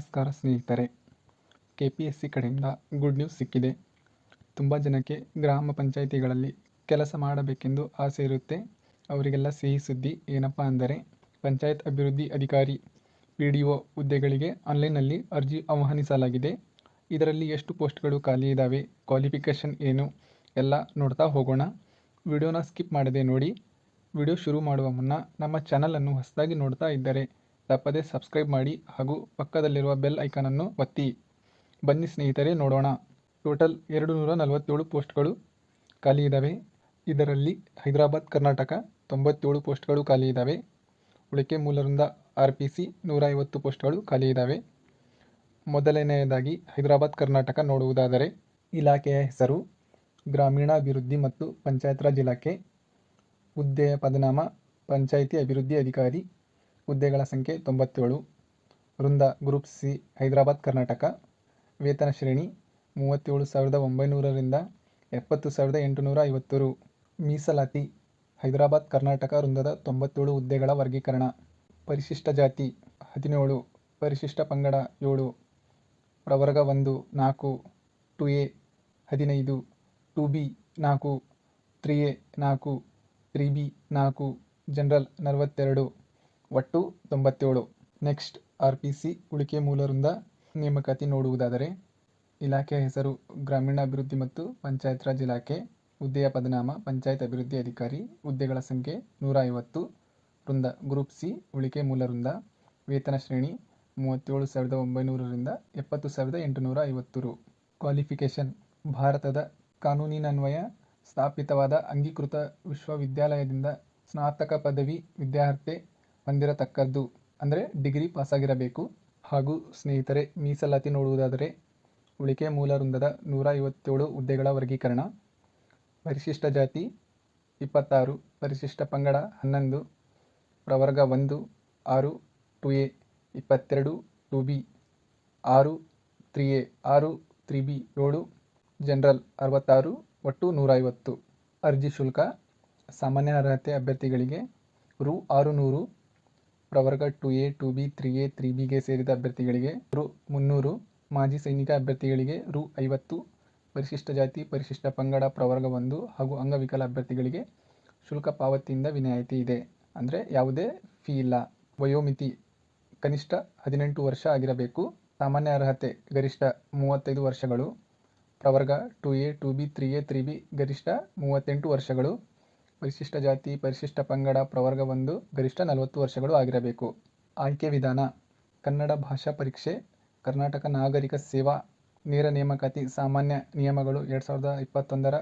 ನಮಸ್ಕಾರ ಸ್ನೇಹಿತರೆ. K P S C ಕಡೆಯಿಂದ ಗುಡ್ ನ್ಯೂಸ್ ಸಿಕ್ಕಿದೆ. ತುಂಬ ಜನಕ್ಕೆ ಗ್ರಾಮ ಪಂಚಾಯಿತಿಗಳಲ್ಲಿ ಕೆಲಸ ಮಾಡಬೇಕೆಂದು ಆಸೆ ಇರುತ್ತೆ. ಅವರಿಗೆಲ್ಲ ಸಿಹಿ ಸುದ್ದಿ ಏನಪ್ಪ ಅಂದರೆ, ಪಂಚಾಯತ್ ಅಭಿವೃದ್ಧಿ ಅಧಿಕಾರಿ ಪಿ ಡಿ ಒ ಹುದ್ದೆಗಳಿಗೆ ಆನ್ಲೈನ್ನಲ್ಲಿ ಅರ್ಜಿ ಆಹ್ವಾನಿಸಲಾಗಿದೆ. ಇದರಲ್ಲಿ ಎಷ್ಟು ಪೋಸ್ಟ್ಗಳು ಖಾಲಿ ಇದ್ದಾವೆ ಕ್ವಾಲಿಫಿಕೇಷನ್ ಏನು, ಎಲ್ಲ ನೋಡ್ತಾ ಹೋಗೋಣ. ವಿಡಿಯೋನ ಸ್ಕಿಪ್ ಮಾಡದೆ ನೋಡಿ. ವಿಡಿಯೋ ಶುರು ಮಾಡುವ ಮುನ್ನ ನಮ್ಮ ಚಾನಲನ್ನು ಹೊಸದಾಗಿ ನೋಡ್ತಾ ಇದ್ದರೆ ತಪ್ಪದೇ ಸಬ್ಸ್ಕ್ರೈಬ್ ಮಾಡಿ ಹಾಗೂ ಪಕ್ಕದಲ್ಲಿರುವ ಬೆಲ್ ಐಕಾನನ್ನು ಒತ್ತಿ. ಬನ್ನಿ ಸ್ನೇಹಿತರೆ, ನೋಡೋಣ. ಟೋಟಲ್ ಎರಡು ನೂರ ನಲವತ್ತೇಳು ಪೋಸ್ಟ್ಗಳು ಖಾಲಿ ಇದ್ದಾವೆ ಇದರಲ್ಲಿ ಹೈದರಾಬಾದ್, ಕರ್ನಾಟಕ ತೊಂಬತ್ತೇಳು ಪೋಸ್ಟ್ಗಳು ಖಾಲಿ ಇದ್ದಾವೆ ಉಳಿಕೆ ಮೂಲರಿಂದ ಆರ್ ಪಿ ಸಿ ನೂರ ಐವತ್ತು ಪೋಸ್ಟ್ಗಳು ಖಾಲಿ ಇದ್ದಾವೆ ಮೊದಲನೆಯದಾಗಿ ಹೈದರಾಬಾದ್, ಕರ್ನಾಟಕ ನೋಡುವುದಾದರೆ ಇಲಾಖೆಯ ಹೆಸರು, ಗ್ರಾಮೀಣಾಭಿವೃದ್ಧಿ ಮತ್ತು ಪಂಚಾಯತ್ ರಾಜ್ ಇಲಾಖೆ ಹುದ್ದೆಯ ಪದನಾಮ, ಪಂಚಾಯಿತಿ ಅಭಿವೃದ್ಧಿ ಅಧಿಕಾರಿ ಹುದ್ದೆಗಳ ಸಂಖ್ಯೆ ತೊಂಬತ್ತೇಳು. ವೃಂದ ಗ್ರೂಪ್ ಸಿ, ಹೈದರಾಬಾದ್, ಕರ್ನಾಟಕ. ವೇತನ ಶ್ರೇಣಿ ಮೂವತ್ತೇಳು ಸಾವಿರದ ಒಂಬೈನೂರರಿಂದ ಎಪ್ಪತ್ತು ಸಾವಿರದ ಎಂಟುನೂರ ಐವತ್ತು ರು ಮೀಸಲಾತಿ, ಹೈದರಾಬಾದ್, ಕರ್ನಾಟಕ ವೃಂದದ ತೊಂಬತ್ತೇಳು ಹುದ್ದೆಗಳ ವರ್ಗೀಕರಣ. ಪರಿಶಿಷ್ಟ ಜಾತಿ, ಹದಿನೇಳು. ಪರಿಶಿಷ್ಟ ಪಂಗಡ, ಏಳು. ಪ್ರವರ್ಗ ಒಂದು, ನಾಲ್ಕು. ಟು ಎ, ಹದಿನೈದು. ಟು ಬಿ, ನಾಲ್ಕು. ತ್ರೀ ಎ, ನಾಲ್ಕು. ತ್ರೀ ಬಿ, ನಾಲ್ಕು. ಜನರಲ್ ನಲವತ್ತೆರಡು. ಒಟ್ಟು ತೊಂಬತ್ತೇಳು. ನೆಕ್ಸ್ಟ್ ಆರ್ ಪಿ ಸಿ ಉಳಿಕೆ ಮೂಲರಿಂದ ನೇಮಕಾತಿ ನೋಡುವುದಾದರೆ ಇಲಾಖೆಯ ಹೆಸರು ಗ್ರಾಮೀಣಾಭಿವೃದ್ಧಿ ಮತ್ತು ಪಂಚಾಯತ್ ರಾಜ್ ಇಲಾಖೆ, ಹುದ್ದೆಯ ಪದನಾಮ ಪಂಚಾಯತ್ ಅಭಿವೃದ್ಧಿ ಅಧಿಕಾರಿ, ಹುದ್ದೆಗಳ ಸಂಖ್ಯೆ ನೂರ ಐವತ್ತು ವೃಂದ ಗ್ರೂಪ್ ಸಿ ಉಳಿಕೆ ಮೂಲ ವೇತನ ಶ್ರೇಣಿ ಮೂವತ್ತೇಳು ಸಾವಿರದ ಒಂಬೈನೂರರಿಂದ ಎಪ್ಪತ್ತು ಸಾವಿರದ ಎಂಟುನೂರ ಐವತ್ತು ರು. ಕ್ವಾಲಿಫಿಕೇಷನ್ ಭಾರತದ ಕಾನೂನಿನನ್ವಯ ಸ್ಥಾಪಿತವಾದ ಅಂಗೀಕೃತ ವಿಶ್ವವಿದ್ಯಾಲಯದಿಂದ ಸ್ನಾತಕ ಪದವಿ ವಿದ್ಯಾರ್ಹತೆ ಹೊಂದಿರತಕ್ಕದ್ದು ಅಂದರೆ ಡಿಗ್ರಿ ಪಾಸಾಗಿರಬೇಕು. ಹಾಗೂ ಸ್ನೇಹಿತರೆ, ಮೀಸಲಾತಿ ನೋಡುವುದಾದರೆ ಉಳಿಕೆ ಮೂಲ ವೃಂದದ ನೂರ ಐವತ್ತೇಳು ಹುದ್ದೆಗಳ ವರ್ಗೀಕರಣ. ಪರಿಶಿಷ್ಟ ಜಾತಿ ಇಪ್ಪತ್ತಾರು, ಪರಿಶಿಷ್ಟ ಪಂಗಡ ಹನ್ನೊಂದು, ಪ್ರವರ್ಗ ಒಂದು, ಆರು, ಟು ಎ, ಇಪ್ಪತ್ತೆರಡು, ಟು ಬಿ, ಆರು, ತ್ರೀ ಎ, ಆರು, ತ್ರೀ ಬಿ, ಏಳು, ಜನರಲ್ ಅರವತ್ತಾರು, ಒಟ್ಟು ನೂರೈವತ್ತು. ಅರ್ಜಿ ಶುಲ್ಕ, ಸಾಮಾನ್ಯ ಅರ್ಹತೆ ಅಭ್ಯರ್ಥಿಗಳಿಗೆ ರು ಆರು ನೂರು ಪ್ರವರ್ಗ two A, two B, three A, three ಬಿಗೆ ಸೇರಿದ ಅಭ್ಯರ್ಥಿಗಳಿಗೆ ರು ಮುನ್ನೂರು, ಮಾಜಿ ಸೈನಿಕ ಅಭ್ಯರ್ಥಿಗಳಿಗೆ ರು ಐವತ್ತು, ಪರಿಶಿಷ್ಟ ಜಾತಿ, ಪರಿಶಿಷ್ಟ ಪಂಗಡ, ಪ್ರವರ್ಗ ಒಂದು ಹಾಗೂ ಅಂಗವಿಕಲ ಅಭ್ಯರ್ಥಿಗಳಿಗೆ ಶುಲ್ಕ ಪಾವತಿಯಿಂದ ವಿನಾಯಿತಿ ಇದೆ. ಅಂದರೆ ಯಾವುದೇ ಫೀ ಇಲ್ಲ. ವಯೋಮಿತಿ ಕನಿಷ್ಠ ಹದಿನೆಂಟು ವರ್ಷ ಆಗಿರಬೇಕು. ಸಾಮಾನ್ಯ ಅರ್ಹತೆ ಗರಿಷ್ಠ ಮೂವತ್ತೈದು ವರ್ಷಗಳು. ಪ್ರವರ್ಗ two A, two B, three A, three B ಗರಿಷ್ಠ ಮೂವತ್ತೆಂಟು ವರ್ಷಗಳು. ಪರಿಶಿಷ್ಟ ಜಾತಿ, ಪರಿಶಿಷ್ಟ ಪಂಗಡ, ಪ್ರವರ್ಗ ಒಂದು, ಗರಿಷ್ಠ ನಲವತ್ತು ವರ್ಷಗಳು ಆಗಿರಬೇಕು. ಆಯ್ಕೆ ವಿಧಾನ. ಕನ್ನಡ ಭಾಷಾ ಪರೀಕ್ಷೆ, ಕರ್ನಾಟಕ ನಾಗರಿಕ ಸೇವಾ, ನೇರ ನೇಮಕಾತಿ, ಸಾಮಾನ್ಯ ನಿಯಮಗಳು ಎರಡು ಸಾವಿರದ ಇಪ್ಪತ್ತೊಂದರ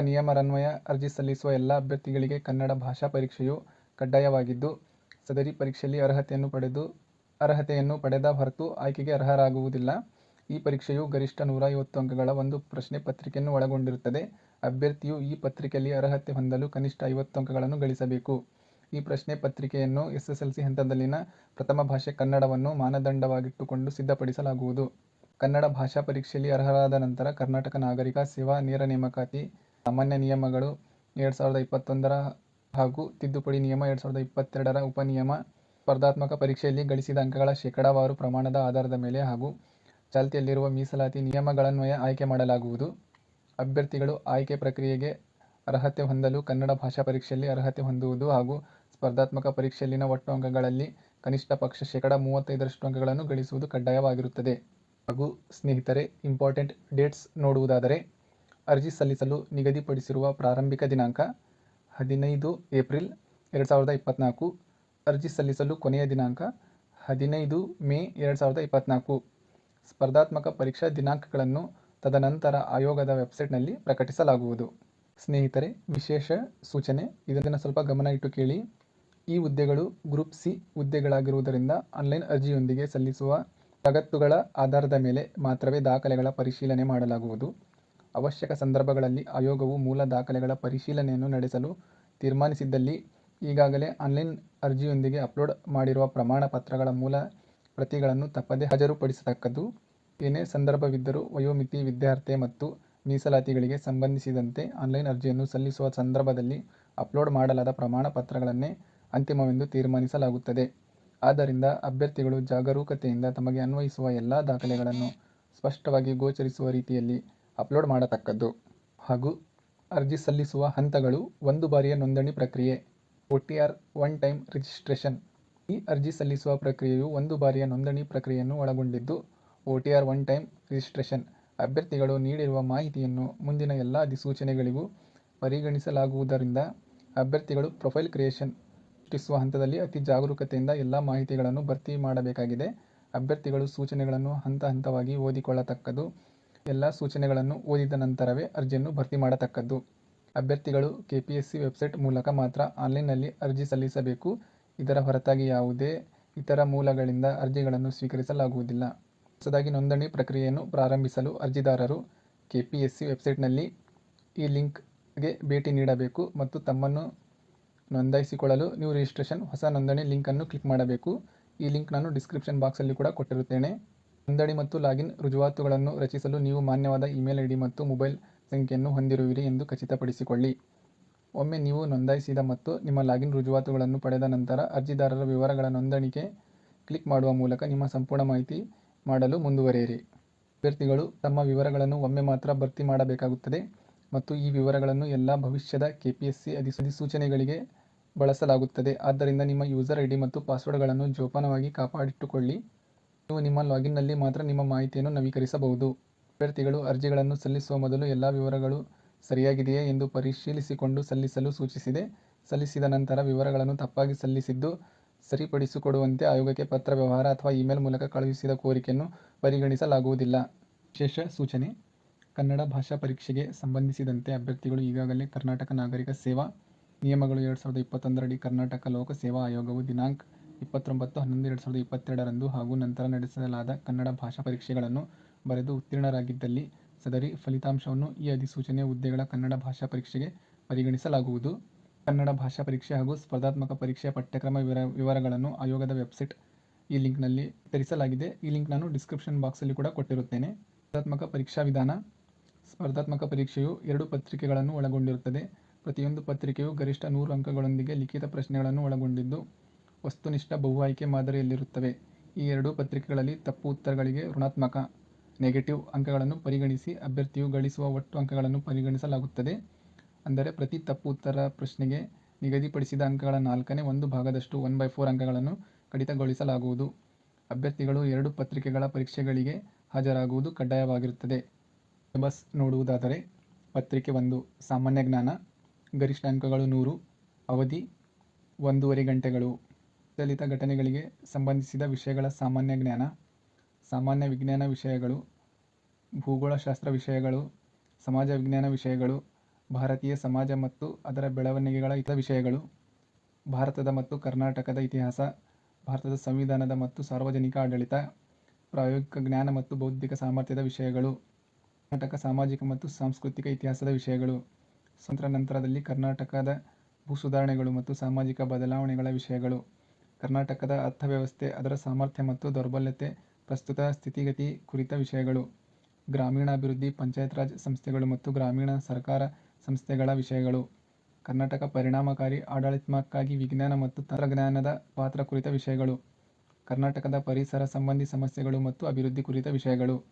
ನಿಯಮರನ್ವಯ ಅರ್ಜಿ ಸಲ್ಲಿಸುವ ಎಲ್ಲ ಅಭ್ಯರ್ಥಿಗಳಿಗೆ ಕನ್ನಡ ಭಾಷಾ ಪರೀಕ್ಷೆಯು ಕಡ್ಡಾಯವಾಗಿದ್ದು, ಸದರಿ ಪರೀಕ್ಷೆಯಲ್ಲಿ ಅರ್ಹತೆಯನ್ನು ಪಡೆದು, ಅರ್ಹತೆಯನ್ನು ಪಡೆದ ಹೊರತು ಆಯ್ಕೆಗೆ ಅರ್ಹರಾಗುವುದಿಲ್ಲ. ಈ ಪರೀಕ್ಷೆಯು ಗರಿಷ್ಠ ನೂರ ಐವತ್ತು ಅಂಕಗಳ ಒಂದು ಪ್ರಶ್ನೆ ಪತ್ರಿಕೆಯನ್ನು ಒಳಗೊಂಡಿರುತ್ತದೆ. ಅಭ್ಯರ್ಥಿಯು ಈ ಪತ್ರಿಕೆಯಲ್ಲಿ ಅರ್ಹತೆ ಹೊಂದಲು ಕನಿಷ್ಠ ಐವತ್ತು ಅಂಕಗಳನ್ನು ಗಳಿಸಬೇಕು. ಈ ಪ್ರಶ್ನೆ ಪತ್ರಿಕೆಯನ್ನು ಎಸ್ಎಸ್ಎಲ್ಸಿ ಹಂತದಲ್ಲಿನ ಪ್ರಥಮ ಭಾಷೆ ಕನ್ನಡವನ್ನು ಮಾನದಂಡವಾಗಿಟ್ಟುಕೊಂಡು ಸಿದ್ಧಪಡಿಸಲಾಗುವುದು. ಕನ್ನಡ ಭಾಷಾ ಪರೀಕ್ಷೆಯಲ್ಲಿ ಅರ್ಹರಾದ ನಂತರ ಕರ್ನಾಟಕ ನಾಗರಿಕ ಸೇವಾ ನೇರ ನೇಮಕಾತಿ, ಸಾಮಾನ್ಯ ನಿಯಮಗಳು ಎರಡು ಸಾವಿರದ ಇಪ್ಪತ್ತೊಂದರ ಹಾಗೂ ತಿದ್ದುಪಡಿ ನಿಯಮ ಎರಡು ಸಾವಿರದ ಇಪ್ಪತ್ತೆರಡರ ಉಪನಿಯಮ, ಸ್ಪರ್ಧಾತ್ಮಕ ಪರೀಕ್ಷೆಯಲ್ಲಿ ಗಳಿಸಿದ ಅಂಕಗಳ ಶೇಕಡಾವಾರು ಪ್ರಮಾಣದ ಆಧಾರದ ಮೇಲೆ ಹಾಗೂ ಚಾಲ್ತಿಯಲ್ಲಿರುವ ಮೀಸಲಾತಿ ನಿಯಮಗಳನ್ವಯ ಆಯ್ಕೆ ಮಾಡಲಾಗುವುದು. ಅಭ್ಯರ್ಥಿಗಳು ಆಯ್ಕೆ ಪ್ರಕ್ರಿಯೆಗೆ ಅರ್ಹತೆ ಹೊಂದಲು ಕನ್ನಡ ಭಾಷಾ ಪರೀಕ್ಷೆಯಲ್ಲಿ ಅರ್ಹತೆ ಹೊಂದುವುದು ಹಾಗೂ ಸ್ಪರ್ಧಾತ್ಮಕ ಪರೀಕ್ಷೆಯಲ್ಲಿನ ಒಟ್ಟು ಅಂಕಗಳಲ್ಲಿ ಕನಿಷ್ಠ ಪಕ್ಷ ಶೇಕಡ ಮೂವತ್ತೈದರಷ್ಟು ಅಂಕಗಳನ್ನು ಗಳಿಸುವುದು ಕಡ್ಡಾಯವಾಗಿರುತ್ತದೆ. ಹಾಗೂ ಸ್ನೇಹಿತರೆ, ಇಂಪಾರ್ಟೆಂಟ್ ಡೇಟ್ಸ್ ನೋಡುವುದಾದರೆ, ಅರ್ಜಿ ಸಲ್ಲಿಸಲು ನಿಗದಿಪಡಿಸಿರುವ ಪ್ರಾರಂಭಿಕ ದಿನಾಂಕ ಹದಿನೈದು ಏಪ್ರಿಲ್ ಎರಡು ಸಾವಿರದ ಇಪ್ಪತ್ತ್ನಾಲ್ಕು ಅರ್ಜಿ ಸಲ್ಲಿಸಲು ಕೊನೆಯ ದಿನಾಂಕ ಹದಿನೈದು ಮೇ ಎರಡು ಸಾವಿರದ ಇಪ್ಪತ್ತ್ನಾಲ್ಕು ಸ್ಪರ್ಧಾತ್ಮಕ ಪರೀಕ್ಷಾ ದಿನಾಂಕಗಳನ್ನು ತದನಂತರ ಆಯೋಗದ ವೆಬ್ಸೈಟ್ನಲ್ಲಿ ಪ್ರಕಟಿಸಲಾಗುವುದು. ಸ್ನೇಹಿತರೆ, ವಿಶೇಷ ಸೂಚನೆ, ಇದನ್ನು ಸ್ವಲ್ಪ ಗಮನ ಇಟ್ಟು ಕೇಳಿ. ಈ ಹುದ್ದೆಗಳು ಗ್ರೂಪ್ ಸಿ ಹುದ್ದೆಗಳಾಗಿರುವುದರಿಂದ ಆನ್ಲೈನ್ ಅರ್ಜಿಯೊಂದಿಗೆ ಸಲ್ಲಿಸುವ ಜಗತ್ತುಗಳ ಆಧಾರದ ಮೇಲೆ ಮಾತ್ರವೇ ದಾಖಲೆಗಳ ಪರಿಶೀಲನೆ ಮಾಡಲಾಗುವುದು. ಅವಶ್ಯಕ ಸಂದರ್ಭಗಳಲ್ಲಿ ಆಯೋಗವು ಮೂಲ ದಾಖಲೆಗಳ ಪರಿಶೀಲನೆಯನ್ನು ನಡೆಸಲು ತೀರ್ಮಾನಿಸಿದ್ದಲ್ಲಿ ಈಗಾಗಲೇ ಆನ್ಲೈನ್ ಅರ್ಜಿಯೊಂದಿಗೆ ಅಪ್ಲೋಡ್ ಮಾಡಿರುವ ಪ್ರಮಾಣ ಪತ್ರಗಳ ಮೂಲ ಪ್ರತಿಗಳನ್ನು ತಪ್ಪದೇ ಹಾಜರುಪಡಿಸತಕ್ಕದ್ದು. ಏನೇ ಸಂದರ್ಭವಿದ್ದರೂ ವಯೋಮಿತಿ ವಿದ್ಯಾರ್ಹತೆ ಮತ್ತು ಮೀಸಲಾತಿಗಳಿಗೆ ಸಂಬಂಧಿಸಿದಂತೆ ಆನ್ಲೈನ್ ಅರ್ಜಿಯನ್ನು ಸಲ್ಲಿಸುವ ಸಂದರ್ಭದಲ್ಲಿ ಅಪ್ಲೋಡ್ ಮಾಡಲಾದ ಪ್ರಮಾಣ ಪತ್ರಗಳನ್ನೇ ಅಂತಿಮವೆಂದು ತೀರ್ಮಾನಿಸಲಾಗುತ್ತದೆ. ಆದ್ದರಿಂದ ಅಭ್ಯರ್ಥಿಗಳು ಜಾಗರೂಕತೆಯಿಂದ ತಮಗೆ ಅನ್ವಯಿಸುವ ಎಲ್ಲ ದಾಖಲೆಗಳನ್ನು ಸ್ಪಷ್ಟವಾಗಿ ಗೋಚರಿಸುವ ರೀತಿಯಲ್ಲಿ ಅಪ್ಲೋಡ್ ಮಾಡತಕ್ಕದ್ದು. ಹಾಗೂ ಅರ್ಜಿ ಸಲ್ಲಿಸುವ ಹಂತಗಳು ಒಂದು ಬಾರಿಯ ನೋಂದಣಿ ಪ್ರಕ್ರಿಯೆ ಒಟಿಆರ್ ಒನ್ ಟೈಮ್ ರಿಜಿಸ್ಟ್ರೇಷನ್. ಈ ಅರ್ಜಿ ಸಲ್ಲಿಸುವ ಪ್ರಕ್ರಿಯೆಯು ಒಂದು ಬಾರಿಯ ನೋಂದಣಿ ಪ್ರಕ್ರಿಯೆಯನ್ನು ಒಳಗೊಂಡಿದ್ದು ಒಟಿಆರ್ ಒನ್ ಟೈಮ್ ರಿಜಿಸ್ಟ್ರೇಷನ್. ಅಭ್ಯರ್ಥಿಗಳು ನೀಡಿರುವ ಮಾಹಿತಿಯನ್ನು ಮುಂದಿನ ಎಲ್ಲ ಅಧಿಸೂಚನೆಗಳಿಗೂ ಪರಿಗಣಿಸಲಾಗುವುದರಿಂದ ಅಭ್ಯರ್ಥಿಗಳು ಪ್ರೊಫೈಲ್ ಕ್ರಿಯೇಷನ್ ಸೃಷ್ಟಿಸುವ ಹಂತದಲ್ಲಿ ಅತಿ ಜಾಗರೂಕತೆಯಿಂದ ಎಲ್ಲ ಮಾಹಿತಿಗಳನ್ನು ಭರ್ತಿ ಮಾಡಬೇಕಾಗಿದೆ. ಅಭ್ಯರ್ಥಿಗಳು ಸೂಚನೆಗಳನ್ನು ಹಂತ ಹಂತವಾಗಿ ಓದಿಕೊಳ್ಳತಕ್ಕದ್ದು, ಎಲ್ಲ ಸೂಚನೆಗಳನ್ನು ಓದಿದ ನಂತರವೇ ಅರ್ಜಿಯನ್ನು ಭರ್ತಿ ಮಾಡತಕ್ಕದ್ದು. ಅಭ್ಯರ್ಥಿಗಳು ಕೆಪಿಎಸ್ಸಿ ವೆಬ್ಸೈಟ್ ಮೂಲಕ ಮಾತ್ರ ಆನ್ಲೈನ್ನಲ್ಲಿ ಅರ್ಜಿ ಸಲ್ಲಿಸಬೇಕು. ಇದರ ಹೊರತಾಗಿ ಯಾವುದೇ ಇತರ ಮೂಲಗಳಿಂದ ಅರ್ಜಿಗಳನ್ನು ಸ್ವೀಕರಿಸಲಾಗುವುದಿಲ್ಲ. ಹೊಸದಾಗಿ ನೋಂದಣಿ ಪ್ರಕ್ರಿಯೆಯನ್ನು ಪ್ರಾರಂಭಿಸಲು ಅರ್ಜಿದಾರರು ಕೆಪಿಎಸ್ಸಿ ವೆಬ್ಸೈಟ್ನಲ್ಲಿ ಈ ಲಿಂಕ್ಗೆ ಭೇಟಿ ನೀಡಬೇಕು ಮತ್ತು ತಮ್ಮನ್ನು ನೋಂದಾಯಿಸಿಕೊಳ್ಳಲು ನ್ಯೂ ರಿಜಿಸ್ಟ್ರೇಷನ್ ಹೊಸ ನೋಂದಣಿ ಲಿಂಕನ್ನು ಕ್ಲಿಕ್ ಮಾಡಬೇಕು. ಈ ಲಿಂಕ್ ನಾನು ಡಿಸ್ಕ್ರಿಪ್ಷನ್ ಬಾಕ್ಸಲ್ಲಿ ಕೂಡ ಕೊಟ್ಟಿರುತ್ತೇನೆ. ನೋಂದಣಿ ಮತ್ತು ಲಾಗಿನ್ ರುಜುವಾತುಗಳನ್ನು ರಚಿಸಲು ನೀವು ಮಾನ್ಯವಾದ ಇಮೇಲ್ ಐಡಿ ಮತ್ತು ಮೊಬೈಲ್ ಸಂಖ್ಯೆಯನ್ನು ಹೊಂದಿರುವಿರಿ ಎಂದು ಖಚಿತಪಡಿಸಿಕೊಳ್ಳಿ. ಒಮ್ಮೆ ನೀವು ನೋಂದಾಯಿಸಿದ ಮತ್ತು ನಿಮ್ಮ ಲಾಗಿನ್ ರುಜುವಾತುಗಳನ್ನು ಪಡೆದ ನಂತರ ಅರ್ಜಿದಾರರ ವಿವರಗಳ ನೋಂದಣಿಗೆ ಕ್ಲಿಕ್ ಮಾಡುವ ಮೂಲಕ ನಿಮ್ಮ ಸಂಪೂರ್ಣ ಮಾಹಿತಿ ಮಾಡಲು ಮುಂದುವರಿಯಿರಿ. ಅಭ್ಯರ್ಥಿಗಳು ತಮ್ಮ ವಿವರಗಳನ್ನು ಒಮ್ಮೆ ಮಾತ್ರ ಭರ್ತಿ ಮಾಡಬೇಕಾಗುತ್ತದೆ ಮತ್ತು ಈ ವಿವರಗಳನ್ನು ಎಲ್ಲ ಭವಿಷ್ಯದ ಕೆಪಿಎಸ್ಸಿ ಅಧಿಸೂಚನೆಗಳಿಗೆ ಬಳಸಲಾಗುತ್ತದೆ. ಆದ್ದರಿಂದ ನಿಮ್ಮ ಯೂಸರ್ ಐಡಿ ಮತ್ತು ಪಾಸ್ವರ್ಡ್ಗಳನ್ನು ಜೋಪಾನವಾಗಿ ಕಾಪಾಡಿಟ್ಟುಕೊಳ್ಳಿ. ನೀವು ನಿಮ್ಮ ಲಾಗಿನ್ನಲ್ಲಿ ಮಾತ್ರ ನಿಮ್ಮ ಮಾಹಿತಿಯನ್ನು ನವೀಕರಿಸಬಹುದು. ಅಭ್ಯರ್ಥಿಗಳು ಅರ್ಜಿಗಳನ್ನು ಸಲ್ಲಿಸುವ ಮೊದಲು ಎಲ್ಲ ವಿವರಗಳು ಸರಿಯಾಗಿದೆಯೇ ಎಂದು ಪರಿಶೀಲಿಸಿಕೊಂಡು ಸಲ್ಲಿಸಲು ಸೂಚಿಸಿದೆ. ಸಲ್ಲಿಸಿದ ನಂತರ ವಿವರಗಳನ್ನು ತಪ್ಪಾಗಿ ಸಲ್ಲಿಸಿದ್ದು ಸರಿಪಡಿಸಿಕೊಡುವಂತೆ ಆಯೋಗಕ್ಕೆ ಪತ್ರ, ವ್ಯವಹಾರ ಅಥವಾ ಇಮೇಲ್ ಮೂಲಕ ಕಳುಹಿಸಿದ ಕೋರಿಕೆಯನ್ನು ಪರಿಗಣಿಸಲಾಗುವುದಿಲ್ಲ. ವಿಶೇಷ ಸೂಚನೆ. ಕನ್ನಡ ಭಾಷಾ ಪರೀಕ್ಷೆಗೆ ಸಂಬಂಧಿಸಿದಂತೆ ಅಭ್ಯರ್ಥಿಗಳು ಈಗಾಗಲೇ ಕರ್ನಾಟಕ ನಾಗರಿಕ ಸೇವಾ ನಿಯಮಗಳು ಎರಡು ಸಾವಿರದ ಇಪ್ಪತ್ತೊಂದರಡಿ ಕರ್ನಾಟಕ ಲೋಕ ಸೇವಾ ಆಯೋಗವು ದಿನಾಂಕ ಇಪ್ಪತ್ತೊಂಬತ್ತು ಹನ್ನೊಂದು ಎರಡು ಸಾವಿರದ ಇಪ್ಪತ್ತೆರಡರಂದು ಹಾಗೂ ನಂತರ ನಡೆಸಲಾದ ಕನ್ನಡ ಭಾಷಾ ಪರೀಕ್ಷೆಗಳನ್ನು ಬರೆದು ಉತ್ತೀರ್ಣರಾಗಿದ್ದಲ್ಲಿ ಸದರಿ ಫಲಿತಾಂಶವನ್ನು ಈ ಅಧಿಸೂಚನೆಯ ಹುದ್ದೆಗಳ ಕನ್ನಡ ಭಾಷಾ ಪರೀಕ್ಷೆಗೆ ಪರಿಗಣಿಸಲಾಗುವುದು. ಕನ್ನಡ ಭಾಷಾ ಪರೀಕ್ಷೆ ಹಾಗೂ ಸ್ಪರ್ಧಾತ್ಮಕ ಪರೀಕ್ಷೆಯ ಪಠ್ಯಕ್ರಮ ವಿವರ, ವಿವರಗಳನ್ನು ಆಯೋಗದ ವೆಬ್ಸೈಟ್ ಈ ಲಿಂಕ್ನಲ್ಲಿ ತರಿಸಲಾಗಿದೆ ಈ ಲಿಂಕ್ ನಾನು ಡಿಸ್ಕ್ರಿಪ್ಷನ್ ಬಾಕ್ಸಲ್ಲಿ ಕೂಡ ಕೊಟ್ಟಿರುತ್ತೇನೆ. ಸ್ಪರ್ಧಾತ್ಮಕ ಪರೀಕ್ಷಾ ವಿಧಾನ, ಸ್ಪರ್ಧಾತ್ಮಕ ಪರೀಕ್ಷೆಯು ಎರಡು ಪತ್ರಿಕೆಗಳನ್ನು ಒಳಗೊಂಡಿರುತ್ತದೆ. ಪ್ರತಿಯೊಂದು ಪತ್ರಿಕೆಯು ಗರಿಷ್ಠ ನೂರು ಅಂಕಗಳೊಂದಿಗೆ ಲಿಖಿತ ಪ್ರಶ್ನೆಗಳನ್ನು ಒಳಗೊಂಡಿದ್ದು, ವಸ್ತುನಿಷ್ಠ ಬಹು ಆಯ್ಕೆ ಮಾದರಿಯಲ್ಲಿರುತ್ತವೆ. ಈ ಎರಡೂ ಪತ್ರಿಕೆಗಳಲ್ಲಿ ತಪ್ಪು ಉತ್ತರಗಳಿಗೆ ಋಣಾತ್ಮಕ ನೆಗೆಟಿವ್ ಅಂಕಗಳನ್ನು ಪರಿಗಣಿಸಿ ಅಭ್ಯರ್ಥಿಯು ಗಳಿಸುವ ಒಟ್ಟು ಅಂಕಗಳನ್ನು ಪರಿಗಣಿಸಲಾಗುತ್ತದೆ. ಅಂದರೆ ಪ್ರತಿ ತಪ್ಪು ಉತ್ತರ ಪ್ರಶ್ನೆಗೆ ನಿಗದಿಪಡಿಸಿದ ಅಂಕಗಳ ನಾಲ್ಕನೇ ಒಂದು ಭಾಗದಷ್ಟು ಒನ್ ಬೈ ಫೋರ್ ಅಂಕಗಳನ್ನು ಕಡಿತಗೊಳಿಸಲಾಗುವುದು. ಅಭ್ಯರ್ಥಿಗಳು ಎರಡು ಪತ್ರಿಕೆಗಳ ಪರೀಕ್ಷೆಗಳಿಗೆ ಹಾಜರಾಗುವುದು ಕಡ್ಡಾಯವಾಗಿರುತ್ತದೆ. ಸಿಲೆಬಸ್ ನೋಡುವುದಾದರೆ ಪತ್ರಿಕೆ ಒಂದು, ಸಾಮಾನ್ಯ ಜ್ಞಾನ, ಗರಿಷ್ಠ ಅಂಕಗಳು ನೂರು, ಅವಧಿ ಒಂದೂವರೆ ಗಂಟೆಗಳು. ದಲಿತ ಘಟನೆಗಳಿಗೆ ಸಂಬಂಧಿಸಿದ ವಿಷಯಗಳ ಸಾಮಾನ್ಯ ಜ್ಞಾನ ಸಾಮಾನ್ಯ ವಿಜ್ಞಾನ ವಿಷಯಗಳು, ಭೂಗೋಳಶಾಸ್ತ್ರ ವಿಷಯಗಳು, ಸಮಾಜ ವಿಜ್ಞಾನ ವಿಷಯಗಳು, ಭಾರತೀಯ ಸಮಾಜ ಮತ್ತು ಅದರ ಬೆಳವಣಿಗೆಗಳ ಇತರ ವಿಷಯಗಳು, ಭಾರತದ ಮತ್ತು ಕರ್ನಾಟಕದ ಇತಿಹಾಸ, ಭಾರತದ ಸಂವಿಧಾನದ ಮತ್ತು ಸಾರ್ವಜನಿಕ ಆಡಳಿತ, ಪ್ರಾಯೋಗಿಕ ಜ್ಞಾನ ಮತ್ತು ಬೌದ್ಧಿಕ ಸಾಮರ್ಥ್ಯದ ವಿಷಯಗಳು, ಕರ್ನಾಟಕ ಸಾಮಾಜಿಕ ಮತ್ತು ಸಾಂಸ್ಕೃತಿಕ ಇತಿಹಾಸದ ವಿಷಯಗಳು ಸ್ವತಂತ್ರ ನಂತರದಲ್ಲಿ ಕರ್ನಾಟಕದ ಭೂ ಸುಧಾರಣೆಗಳು ಮತ್ತು ಸಾಮಾಜಿಕ ಬದಲಾವಣೆಗಳ ವಿಷಯಗಳು, ಕರ್ನಾಟಕದ ಅರ್ಥವ್ಯವಸ್ಥೆ, ಅದರ ಸಾಮರ್ಥ್ಯ ಮತ್ತು ದೌರ್ಬಲ್ಯತೆ ಪ್ರಸ್ತುತ ಸ್ಥಿತಿಗತಿ ಕುರಿತ ವಿಷಯಗಳು. ಗ್ರಾಮೀಣಾಭಿವೃದ್ಧಿ ಪಂಚಾಯತ್ ರಾಜ್ ಸಂಸ್ಥೆಗಳು ಮತ್ತು ಗ್ರಾಮೀಣ ಸರ್ಕಾರ ಸಂಸ್ಥೆಗಳ ವಿಷಯಗಳು. ಕರ್ನಾಟಕ ಪರಿಣಾಮಕಾರಿ ಆಡಳಿತಕ್ಕಾಗಿ ವಿಜ್ಞಾನ ಮತ್ತು ತಂತ್ರಜ್ಞಾನದ ಪಾತ್ರ ಕುರಿತ ವಿಷಯಗಳು. ಕರ್ನಾಟಕದ ಪರಿಸರ ಸಂಬಂಧಿ ಸಮಸ್ಯೆಗಳು ಮತ್ತು ಅಭಿವೃದ್ಧಿ ಕುರಿತ ವಿಷಯಗಳು.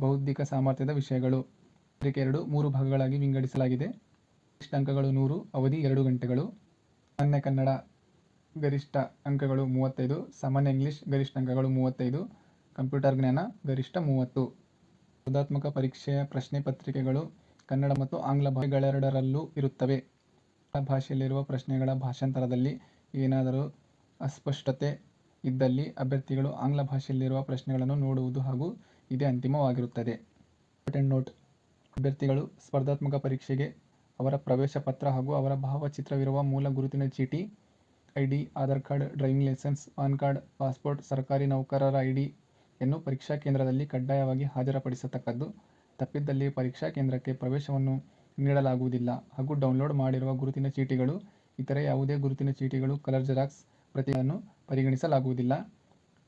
ಬೌದ್ಧಿಕ ಸಾಮರ್ಥ್ಯದ ವಿಷಯಗಳು. ಪತ್ರಿಕೆ ಎರಡು, ಮೂರು ಭಾಗಗಳಾಗಿ ವಿಂಗಡಿಸಲಾಗಿದೆ. ಗರಿಷ್ಠ ಅಂಕಗಳು ನೂರು, ಅವಧಿ ಎರಡು ಗಂಟೆಗಳು. ಸಾಮಾನ್ಯ ಕನ್ನಡ ಗರಿಷ್ಠ ಅಂಕಗಳು ಮೂವತ್ತೈದು, ಸಾಮಾನ್ಯ ಇಂಗ್ಲಿಷ್ ಗರಿಷ್ಠ ಅಂಕಗಳು ಮೂವತ್ತೈದು. ಕಂಪ್ಯೂಟರ್ ಜ್ಞಾನ ಗರಿಷ್ಠ ಮೂವತ್ತು. ಸ್ಪರ್ಧಾತ್ಮಕ ಪರೀಕ್ಷೆಯ ಪ್ರಶ್ನೆ ಪತ್ರಿಕೆಗಳು, ಕನ್ನಡ ಮತ್ತು ಆಂಗ್ಲ ಭಾಷೆಗಳೆರಡರಲ್ಲೂ ಇರುತ್ತವೆ. ಭಾಷೆಯಲ್ಲಿರುವ ಪ್ರಶ್ನೆಗಳ ಭಾಷಾಂತರದಲ್ಲಿ ಏನಾದರೂ ಅಸ್ಪಷ್ಟತೆ ಇದ್ದಲ್ಲಿ ಅಭ್ಯರ್ಥಿಗಳು ಆಂಗ್ಲ ಭಾಷೆಯಲ್ಲಿರುವ ಪ್ರಶ್ನೆಗಳನ್ನು ನೋಡುವುದು ಹಾಗೂ ಇದೇ ಅಂತಿಮವಾಗಿರುತ್ತದೆ. Important note. ಅಭ್ಯರ್ಥಿಗಳು ಸ್ಪರ್ಧಾತ್ಮಕ ಪರೀಕ್ಷೆಗೆ ಅವರ ಪ್ರವೇಶ ಪತ್ರ ಹಾಗೂ ಅವರ ಭಾವಚಿತ್ರವಿರುವ ಮೂಲ ಗುರುತಿನ ಚೀಟಿ I D Aadhaar card, driving licence, PAN card, passport, ಸರ್ಕಾರಿ ನೌಕರರ ಐ ಡಿಯನ್ನು ಪರೀಕ್ಷಾ ಕೇಂದ್ರದಲ್ಲಿ ಕಡ್ಡಾಯವಾಗಿ ಹಾಜರುಪಡಿಸತಕ್ಕದ್ದು. ತಪ್ಪಿದ್ದಲ್ಲಿ ಪರೀಕ್ಷಾ ಕೇಂದ್ರಕ್ಕೆ ಪ್ರವೇಶವನ್ನು ನೀಡಲಾಗುವುದಿಲ್ಲ. ಹಾಗೂ ಡೌನ್ಲೋಡ್ ಮಾಡಿರುವ ಗುರುತಿನ ಚೀಟಿಗಳು, ಇತರೆ ಯಾವುದೇ ಗುರುತಿನ ಚೀಟಿಗಳು, ಕಲರ್ ಜೆರಾಕ್ಸ್ ಪ್ರತಿಗಳನ್ನು ಪರಿಗಣಿಸಲಾಗುವುದಿಲ್ಲ.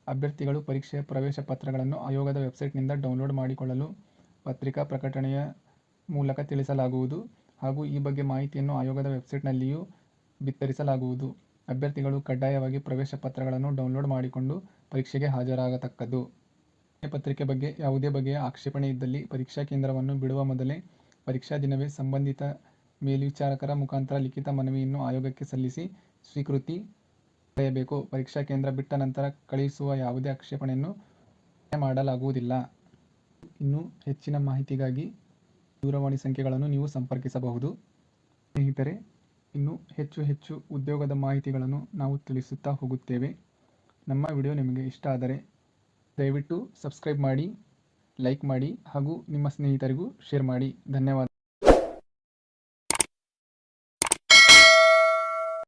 ಅಭ್ಯರ್ಥಿಗಳು ಪರೀಕ್ಷೆಯ ಪ್ರವೇಶ ಪತ್ರಗಳನ್ನು ಆಯೋಗದ ವೆಬ್ಸೈಟ್ನಿಂದ ಡೌನ್ಲೋಡ್ ಮಾಡಿಕೊಳ್ಳಲು ಪತ್ರಿಕಾ ಪ್ರಕಟಣೆಯ ಮೂಲಕ ತಿಳಿಸಲಾಗುವುದು ಹಾಗೂ ಈ ಬಗ್ಗೆ ಮಾಹಿತಿಯನ್ನು ಆಯೋಗದ ವೆಬ್ಸೈಟ್ನಲ್ಲಿಯೂ ಬಿತ್ತರಿಸಲಾಗುವುದು. ಅಭ್ಯರ್ಥಿಗಳು ಕಡ್ಡಾಯವಾಗಿ ಪ್ರವೇಶ ಪತ್ರಗಳನ್ನು ಡೌನ್ಲೋಡ್ ಮಾಡಿಕೊಂಡು ಪರೀಕ್ಷೆಗೆ ಹಾಜರಾಗತಕ್ಕದ್ದು. ಪತ್ರಿಕೆ ಬಗ್ಗೆ ಯಾವುದೇ ಬಗೆಯ ಆಕ್ಷೇಪಣೆ ಇದ್ದಲ್ಲಿ ಪರೀಕ್ಷಾ ಕೇಂದ್ರವನ್ನು ಬಿಡುವ ಮೊದಲೇ ಪರೀಕ್ಷಾ ದಿನವೇ ಸಂಬಂಧಿತ ಮೇಲ್ವಿಚಾರಕರ ಮುಖಾಂತರ ಲಿಖಿತ ಮನವಿಯನ್ನು ಆಯೋಗಕ್ಕೆ ಸಲ್ಲಿಸಿ ಸ್ವೀಕೃತಿ ಪಡೆಯಬೇಕು. ಪರೀಕ್ಷಾ ಕೇಂದ್ರ ಬಿಟ್ಟ ನಂತರ ಕಳುಹಿಸುವ ಯಾವುದೇ ಆಕ್ಷೇಪಣೆಯನ್ನು ಮಾಡಲಾಗುವುದಿಲ್ಲ. ಇನ್ನು ಹೆಚ್ಚಿನ ಮಾಹಿತಿಗಾಗಿ ದೂರವಾಣಿ ಸಂಖ್ಯೆಗಳನ್ನು ನೀವು ಸಂಪರ್ಕಿಸಬಹುದು. ಸ್ನೇಹಿತರೆ, ಇನ್ನು ಹೆಚ್ಚು ಹೆಚ್ಚು ಉದ್ಯೋಗದ ಮಾಹಿತಿಗಳನ್ನು ನಾವು ತಿಳಿಸುತ್ತಾ ಹೋಗುತ್ತೇವೆ. ನಮ್ಮ ವಿಡಿಯೋ ನಿಮಗೆ ಇಷ್ಟ ಆದರೆ ದಯವಿಟ್ಟು ಸಬ್ಸ್ಕ್ರೈಬ್ ಮಾಡಿ ಲೈಕ್ ಮಾಡಿ ಹಾಗೂ ನಿಮ್ಮ ಸ್ನೇಹಿತರಿಗೂ ಶೇರ್ ಮಾಡಿ. ಧನ್ಯವಾದ.